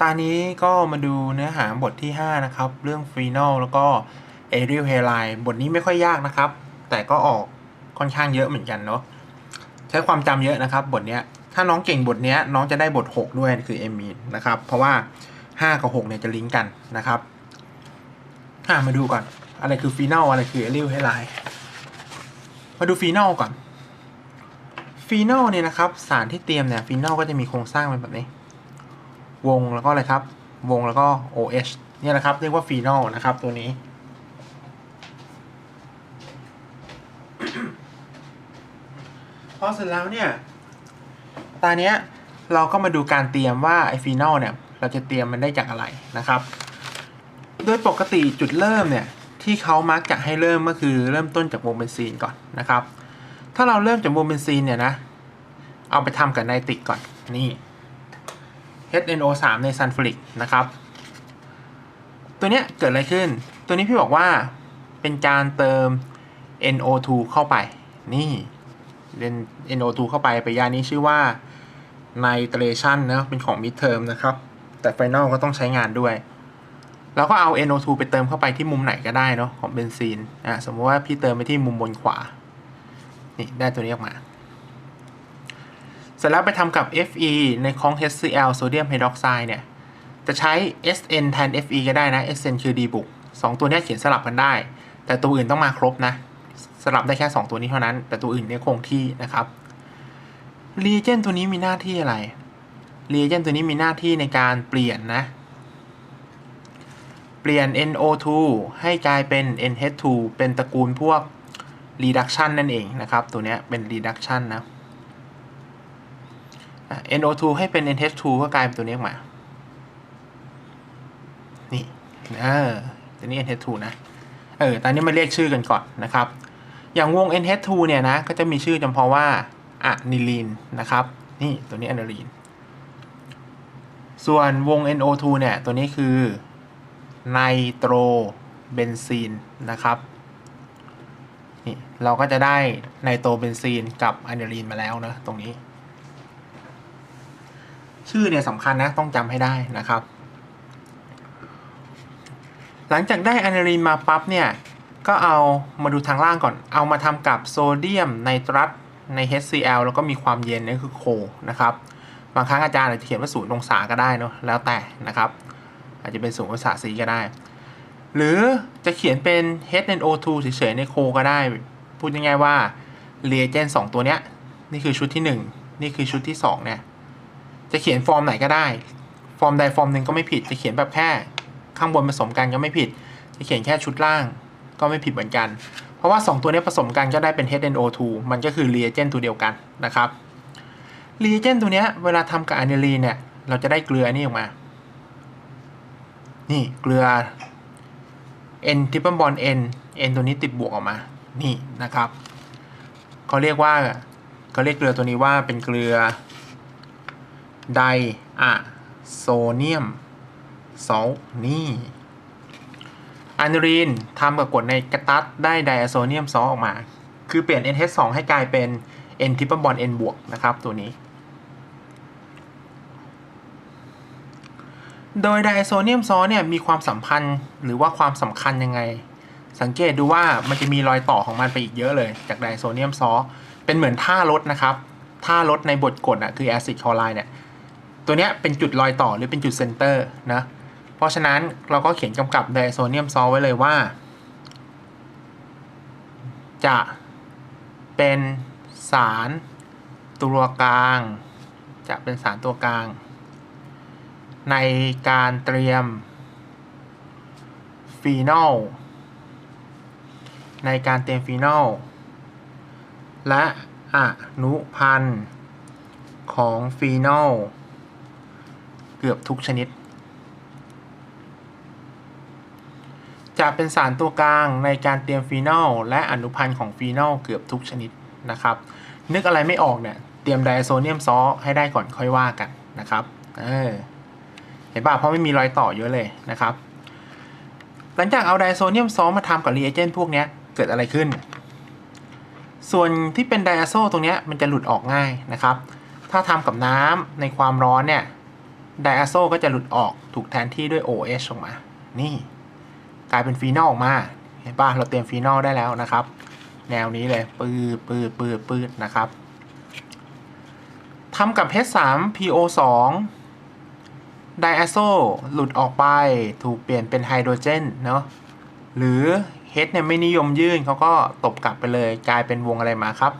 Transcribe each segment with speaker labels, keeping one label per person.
Speaker 1: ตอนนี้ก็มาดูเนื้อหาบทที่ 5 นะครับ เรื่องฟีนอลแล้วก็เอริลเฮไลบทนี้ไม่ค่อยยากนะครับ แต่ก็ออกค่อนข้างเยอะเหมือนกันเนาะใช้ความจำเยอะนะครับ บทเนี้ยถ้าน้องเก่งบทเนี้ยน้องจะได้บท 6 ด้วยคือเอมีนนะครับ เพราะว่า 5 กับ 6เนี่ยจะลิงก์กันนะครับอ่ามาดูก่อนอะไรคือฟีนอลอะไรคือเอริลเฮไลมาดูฟีนอลก่อนฟีนอลเนี่ยนะครับสารที่เตรียมเนี่ยฟีนอลก็จะมีโครงสร้างเป็นแบบนี้ วงแล้วก็อะไรครับ วงแล้วก็ OH เนี่ยนะครับ เรียกว่าฟีนอลนะครับตัวนี้ พอเสร็จแล้วเนี่ยตอนเนี้ยเราก็มาดูการเตรียมว่าไอฟีนอลเนี่ย เราจะเตรียมมันได้จากอะไรนะครับ โดยปกติจุดเริ่มเนี่ย ที่เขามักจะให้เริ่มก็คือเริ่มต้นจากวงเบนซีนก่อนนะครับ ถ้าเราเริ่มจากวงเบนซีนเนี่ยนะ เอาไปทำกับไนตริกก่อนนี่ HNO3 ในซัลฟูริกนะครับ ตัวเนี้ยเกิดอะไรขึ้น ตัวนี้พี่บอกว่าเป็นการเติม NO2 เข้าไป นี่เล่น NO2 เข้าไปไปยานี้ชื่อว่า nitration นะเป็นของ midterm นะครับ แต่ final ก็ต้องใช้งานด้วย แล้วก็เอา NO2 ไปเติมเข้าไปที่มุมไหนก็ได้เนาะของเบนซีนอะสมมติว่าพี่เติมไปที่มุมบนขวา นี่ได้ตัวนี้ออกมา สร็จแล้วไปทำกับ Fe ในคอง HCl โซเดียมไฮดรอกไซด์เนี่ย จะใช้ Sn แทน Fe ก็ได้นะ Sn คือ D บุกสองตัวนี้เขียนสลับกันได้ แต่ตัวอื่นต้องมาครบนะ สลับได้แค่ 2 ตัวนี้เท่านั้น แต่ตัวอื่นเนี่ยคงที่นะครับรีเจนตัวนี้มีหน้าที่อะไรรีเจนตัวนี้มีหน้าที่ในการเปลี่ยนนะ เปลี่ยน NO2 ให้กลายเป็น NH2 เป็นตระกูลพวก reduction นั่นเองนะครับ ตัวนี้เป็น reduction นะ NO2 ให้เป็น NH2 ก็กลายเป็นตัวนี้ออกมา นี่เออตัวนี้ NH2 นะ เออ ตอนนี้มาเรียกชื่อกันก่อนนะครับ อย่างวง NH2 เนี่ยนะ ก็จะมีชื่อจำเพาะว่าอะนิลีนนะครับ นี่ตัวนี้อะนิลีน ส่วนวง NO2 เนี่ย ตัวนี้คือไนโตรเบนซีนนะครับนี่เราก็จะได้ไนโตรเบนซีนกับอะนิลีนมาแล้วนะตรงนี้ ชื่อเนี่ยสำคัญนะต้องจำให้ได้นะครับ หลังจากได้อะนาลีนมาปั๊บเนี่ย ก็เอามาดูทางล่างก่อน เอามาทำกับโซเดียมไนตรัสใน HCl แล้วก็มีความเย็นนั่คือโคนะครับ บางครั้งอาจารย์อาจจะเขียนว่าศูนย์องศาก็ได้เนาะแล้วแต่นะครับ อาจจะเป็นศูนย์องศาซีก็ได้ หรือจะเขียนเป็น HNO2 เฉยๆในโคก็ได้ พูดง่ายๆว่าเรียเจนสองตัวเนี้ยนี่คือชุดที่ 1 นี่คือชุดที่2เนี่ย จะเขียนฟอร์มไหนก็ได้ ฟอร์มใดฟอร์มหนึ่งก็ไม่ผิด จะเขียนแบบแค่ข้างบนผสมกันก็ไม่ผิด จะเขียนแค่ชุดล่างก็ไม่ผิดเหมือนกัน เพราะว่า 2 ตัวนี้ผสมกันก็ได้เป็น HNO2 มันก็คือ reagent ตัวเดียวกันนะครับ reagent ตัวนี้เวลาทำกับอะนิลีนเนี่ย เราจะได้เกลือนี่ออกมา นี่เกลือ N triple bond N N ตัวนี้ติดบวกออกมา นี่นะครับเขาเรียกว่าเขาเรียกเกลือตัวนี้ว่าเป็นเกลือ ไดอะโซเนียมซอลนี่อะนิลีนทำกับกรดในกระตัดได้ไดอะโซเนียมซอลออกมา คือเปลี่ยน NH2 ให้กลายเป็น N ทิปเปิลบอน N บวกนะครับตัวนี้ โดยไดอะโซเนียมซอลเนี่ยมีความสัมพันธ์หรือว่าความสำคัญยังไง สังเกตดูว่ามันจะมีรอยต่อของมันไปอีกเยอะเลย จากไดอะโซเนียมซอเป็นเหมือนท่ารถนะครับท่ารถในบทกฎอะคือแอซิดคลอไรด์เนี่ย ตัวเนี้ยเป็นจุดรอยต่อหรือเป็นจุดเซนเตอร์นะ เพราะฉะนั้นเราก็เขียนกำกับไดโซเนียมซอลไว้เลยว่า จะเป็นสารตัวกลาง จะเป็นสารตัวกลาง ในการเตรียมฟีนอลในการเตรียมฟีนอลและอนุพันธ์ของฟีนอล เกือบทุกชนิด จะเป็นสารตัวกลางในการเตรียมฟีนอลและอนุพันธ์ของฟีนอลเกือบทุกชนิดนะครับ นึกอะไรไม่ออกเนี่ย เตรียมไดโซเนียมซอลให้ได้ก่อนค่อยว่ากันนะครับเออเห็นป่ะเพราะไม่มีรอยต่อเยอะเลยนะครับ หลังจากเอาไดโซเนียมซอลมาทำกับรีเอเจนต์พวกนี้เกิดอะไรขึ้น ส่วนที่เป็นไดอะโซตรงนี้มันจะหลุดออกง่ายนะครับ ถ้าทำกับน้ำในความร้อนเนี่ย ไดอะโซก็จะหลุดออกถูกแทนที่ด้วย OH ออกมา นี่ กลายเป็นฟีนอลออกมา เห็นป่ะเราเตรียมฟีนอลได้แล้วนะครับ แนวนี้เลยปืดปืดปืดปืดนะครับทำกับ H3PO2 ไดอะโซหลุดออกไปถูกเปลี่ยนเป็นไฮโดรเจนเนาะหรือ H เนี่ยไม่นิยมยื่นเขาก็ตบกลับไปเลย กลายเป็นวงอะไรมาครับ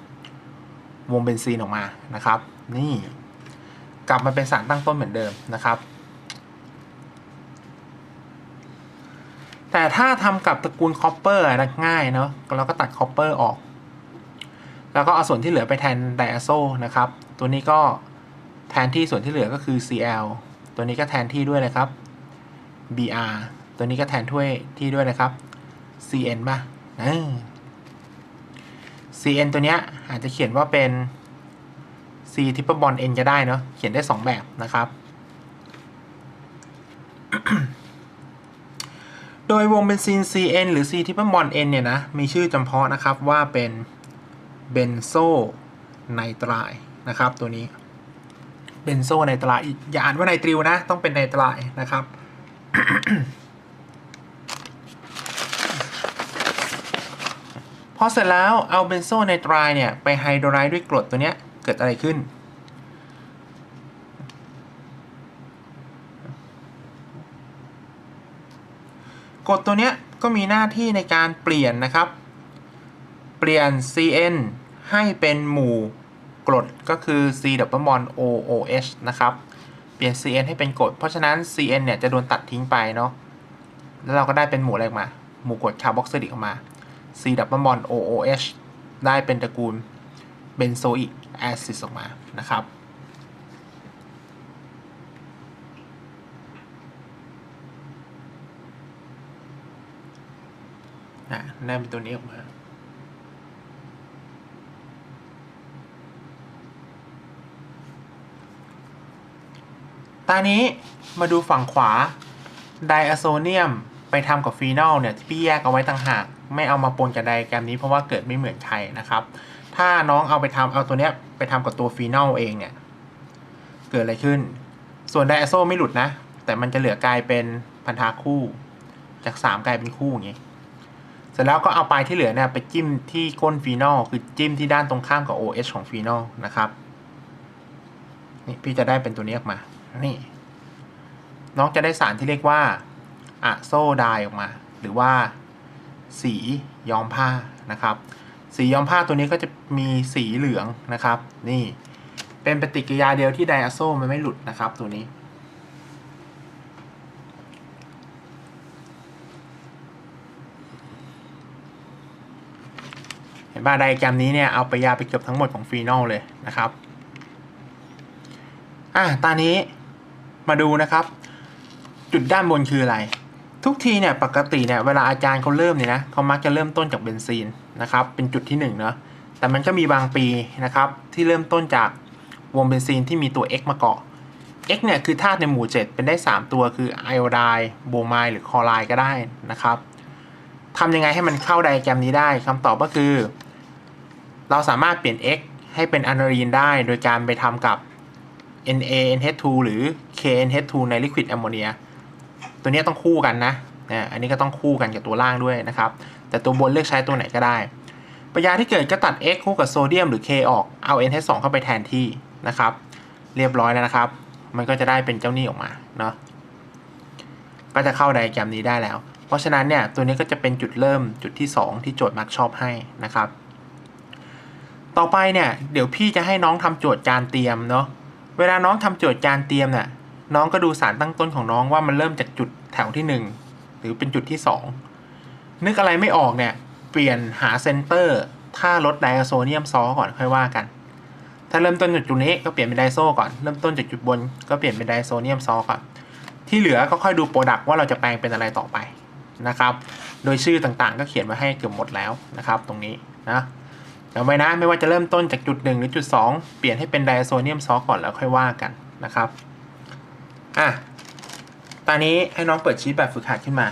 Speaker 1: วงเบนซีนออกมานะครับ นี่ กลับมาเป็นสารตั้งต้นเหมือนเดิมนะครับ แต่ถ้าทำกับตระกูลคอปเปอร์ง่ายเนาะเราก็ตัดคอปเปอร์ออก แล้วก็เอาส่วนที่เหลือไปแทนไดอะโซนะครับ ตัวนี้ก็แทนที่ส่วนที่เหลือก็คือ Cl ตัวนี้ก็แทนที่ด้วยเลยครับ Br ตัวนี้ก็แทนถ้วยที่ด้วยนะครับ Cn ป่ะเออ Cn ตัวเนี้ยอาจจะเขียนว่าเป็น C ทิปเปอร์บอล N จะได้เนาะเขียนได้ 2 แบบนะครับ โดยวงเบนซิน Cn หรือ C ทิปเปอร์บอล N เนี่ยนะ มีชื่อจำเพาะนะครับว่าเป็นเบนโซไนตรายนะครับ ตัวนี้เบนโซไนตรายอย่าอ่านว่าไนตริลนะ ต้องเป็นไนตรายนะครับพอเสร็จแล้วเอาเบนโซไนตรายเนี่ย ไปไฮโดรไลด์ด้วยกรดตัวเนี้ย เกิดอะไรขึ้นกรดตัวเนี้ยก็มีหน้าที่ในการเปลี่ยนนะครับ เปลี่ยน CN ให้เป็นหมู่กรดก็คือ C double bond OOH นะครับ เปลี่ยน CN ให้เป็นกรดเพราะฉะนั้น CN เนี่ยจะโดนตัดทิ้งไปเนาะ แล้วเราก็ได้เป็นหมู่อะไรกมา หมู่กรดคาร์บอกซิลิกออกมา C double bond OOH ได้เป็นตระกูลเบนโซอิก แอซิดออกมานะครับอะได้เป็นตัวนี้ออกมาตอนนี้มาดูฝั่งขวาไดอะโซเนียมไปทำกับฟีนอลเนี่ย ที่พี่แยกเอาไว้ต่างหาก ไม่เอามาปนกับไดแกรมนี้เพราะว่าเกิดไม่เหมือนใครนะครับ ถ้าน้องเอาไปทำเอาตัวเนี้ยไปทำกับตัวฟีนอลเองเนี่ยเกิดอะไรขึ้น ส่วนไดอะโซไม่หลุดนะ แต่มันจะเหลือกลายเป็นพันธะคู่ จาก 3 กลายเป็นคู่อย่างนี้เสร็จแล้วก็เอาปลายที่เหลือเนี่ยไปจิ้มที่ก้นฟีนอลคือจิ้มที่ด้านตรงข้ามกับ OH ของฟีนอลนะครับนี่พี่จะได้เป็นตัวนี้ออกมา นี่ น้องจะได้สารที่เรียกว่าอะโซไดออกมา หรือว่า สีย้อมผ้านะครับ สีย้อมผ้าตัวนี้ก็จะมีสีเหลืองนะครับ นี่เป็นปฏิกิริยาเดียวที่ไดอะโซมันไม่หลุดนะครับตัวนี้ เห็นป่ะไดอะแกรมนี้เนี่ยเอาไปยาไปเกือบทั้งหมดของฟีนอลเลยนะครับอะตอนนี้มาดูนะครับ จุดด้านบนคืออะไร ทุกทีเนี่ยปกติเนี่ยเวลาอาจารย์เขาเริ่มเนี่ยนะเขามักจะเริ่มต้นจากเบนซีนนะครับเป็นจุดที่1เนาะแต่มันก็มีบางปีนะครับที่เริ่มต้นจากวงเบนซีนที่มีตัว X มาเกาะ X เนี่ยคือธาตุในหมู่ 7 เป็นได้ 3 ตัวคือไอโอไดโบไมหรือคลอไรด์ก็ได้นะครับทำยังไงให้มันเข้าไดอะแกรมนี้ได้คำตอบก็คือ เราสามารถเปลี่ยน X ให้เป็นอะนารีนได้ โดยการไปทำกับ NaNH2 หรือ KNH2 ใน liquid ammonia ตัวนี้ต้องคู่กันนะอันนี้ก็ต้องคู่กันกับตัวล่างด้วยนะครับ แต่ตัวบนเลือกใช้ตัวไหนก็ได้ปริยาที่เกิดก็ตัด X คู่กับโซเดียมหรือ K ออกเอา NH2 เข้าไปแทนที่นะครับ เรียบร้อยแล้วนะครับ มันก็จะได้เป็นเจ้านี่ออกมาเนาะก็จะเข้าไดอะแกรมนี้ได้แล้ว เพราะฉะนั้นเนี่ยตัวนี้ก็จะเป็นจุดเริ่มจุดที่ 2 ที่โจทย์มักชอบให้นะครับ ต่อไปเนี่ยเดี๋ยวพี่จะให้น้องทำโจทย์การเตรียมเนาะเวลาน้องทำโจทย์การเตรียมเนี่ย น้องก็ดูสารตั้งต้นของน้องว่ามันเริ่มจากจุดแถวที่1หรือเป็นจุดที่2นึกอะไรไม่ออกเนี่ย เปลี่ยนหาเซนเตอร์ถ้าลดไดอะโซเนียมซอก่อนค่อยว่ากัน ถ้าเริ่มต้นจากจุดนี้ก็เปลี่ยนเป็นไดโซก่อน เริ่มต้นจากจุดบนก็เปลี่ยนเป็นไดโซเนียมซอก่อน ที่เหลือก็ค่อยดูโปรดักต์ว่าเราจะแปลงเป็นอะไรต่อไปนะครับ โดยชื่อต่างๆ ก็เขียนไว้ให้เกือบหมดแล้วนะครับ ตรงนี้นะจำไว้นะไม่ว่าจะเริ่มต้นจากจุด 1 หรือจุด 2 เปลี่ยนให้เป็นไดโซเนียมซอก่อนแล้วค่อยว่ากันนะครับ อะ ตอนนี้ให้น้องเปิดชีตแบบฝึกหัดขึ้นมา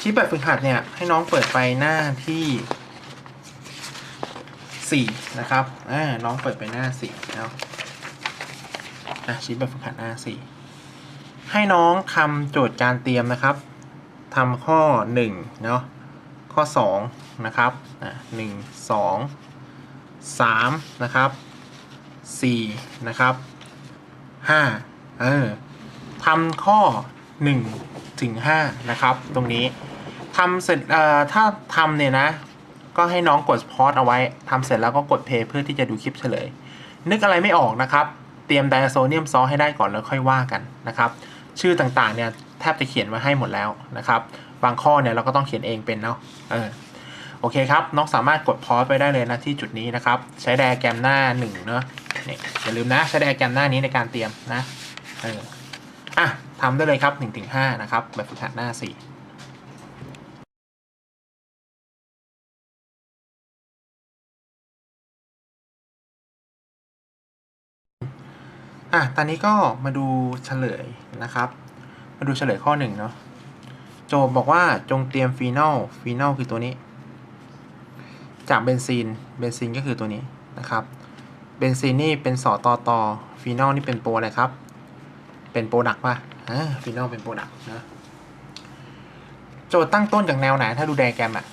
Speaker 1: ชีตแบบฝึกหัดเนี่ย ให้น้องเปิดไปหน้าที่ 4 นะครับ อ่า น้องเปิดไปหน้า4แล้วอะชีทแบบฝึกหัดหน้าสี่ให้น้องทำโจทย์การเตรียมนะครับ ทำข้อหนึ่งเนาะ ข้อสองนะครับ อะหนึ่งสองสามนะครับสี่นะครับ ห้าเออทำข้อหนึ่งถึงห้านะครับ ตรงนี้ทำเสร็จเอ่อถ้าทำเนี่ยนะ ก็ให้น้องกดพอสเอาไว้ทำเสร็จแล้วก็กดเพย์เพื่อที่จะดูคลิปเฉลย นึกอะไรไม่ออกนะครับ เตรียมไดอะโซเนียมซอสให้ได้ก่อนแล้วค่อยว่ากันนะครับ ชื่อต่างๆเนี่ยแทบจะเขียนมาให้หมดแล้วนะครับ บางข้อเนี่ยเราก็ต้องเขียนเองเป็นเนาะเออ โอเคครับน้องสามารถกดพอสไปได้เลยนะที่จุดนี้นะครับ ใช้ไดแกรมหน้าหนึ่งเนาะนี่อย่าลืมนะใช้ไดแกรมหน้านี้ในการเตรียมนะเอออะทำได้เลยครับ1นถึงหนะครับแบบฝึกหัดหน้า 4อะ ตอนนี้ก็มาดูเฉลยนะครับ มาดูเฉลยข้อหนึ่งเนาะ โจบอกว่าจงเตรียมฟีนอลฟีนอลคือตัวนี้ จากเบนซีน เบนซีนก็คือตัวนี้นะครับ เบนซีนนี่เป็นสอตอตอฟีนอลนี่เป็นโปรอะไรครับ เป็นโปรดักป่ะอ่าฟีนอลเป็นโปรดักนะโจทย์ตั้งต้นจากแนวไหน ถ้าดูไดอะแกรมอะ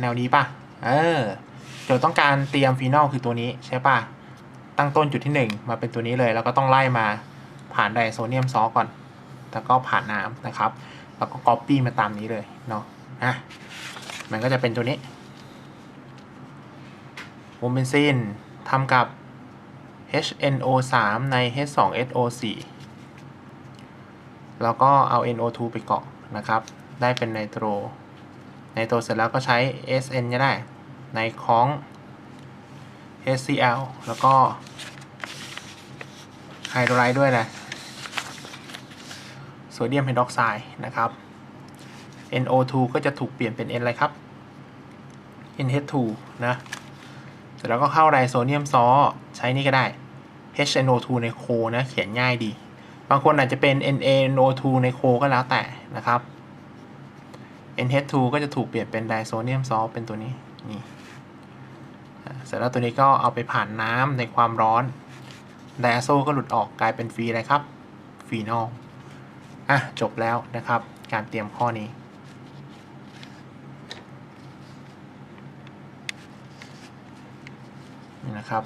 Speaker 1: แนวนี้ป่ะ เออ โจทย์ต้องการเตรียมฟีนอลคือตัวนี้ใช่ป่ะ ตั้งต้นจุดที่ 1 มาเป็นตัวนี้เลย แล้วก็ต้องไล่มาผ่านไดโซเนียมซอก่อน แล้วก็ผ่านน้ำนะครับ แล้วก็ก๊อปปี้มาตามนี้เลยเนาะอะมันก็จะเป็นตัวนี้ โมเบนซินทำกับ HNO3 ใน H2SO4 แล้วก็เอา NO2 ไปเกาะนะครับ ได้เป็นไนโตร ไนโตรเสร็จแล้วก็ใช้ SN ก็ได้ ในคลอง HCl แล้วก็ไฮโดรไลด์ด้วยนะโซเดียมไฮดรอกไซด์นะครับ NO2 ก็จะถูกเปลี่ยนเป็น N อะไรครับ NH2 นะ ร็จแล้วก็เข้าไดโซเนียมซอใช้นี่ก็ได้ HNO2 ในโคนะเขียนง่ายดี บางคนอาจจะเป็น NaNO2 ในโคก็แล้วแต่นะครับ NH2 ก็จะถูกเปลี่ยนเป็นไดโซเนียมซอลเป็นตัวนี้นี่เสร็จแล้วตัวนี้ก็เอาไปผ่านน้ำในความร้อน ไดอะโซก็หลุดออกกลายเป็นฟีอะไรครับฟีนอลอะจบแล้วนะครับ การเตรียมข้อนี้ นะครับ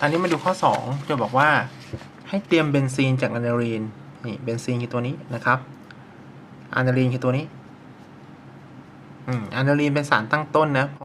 Speaker 1: ตอนนี้มาดูข้อ 2 จะบอกว่าให้เตรียมเบนซีนจากอะนาลีนนี่เบนซีนคือตัวนี้นะครับอะนาลีนคือตัวนี้อืมอะนาลีนเป็นสารตั้งต้นนะ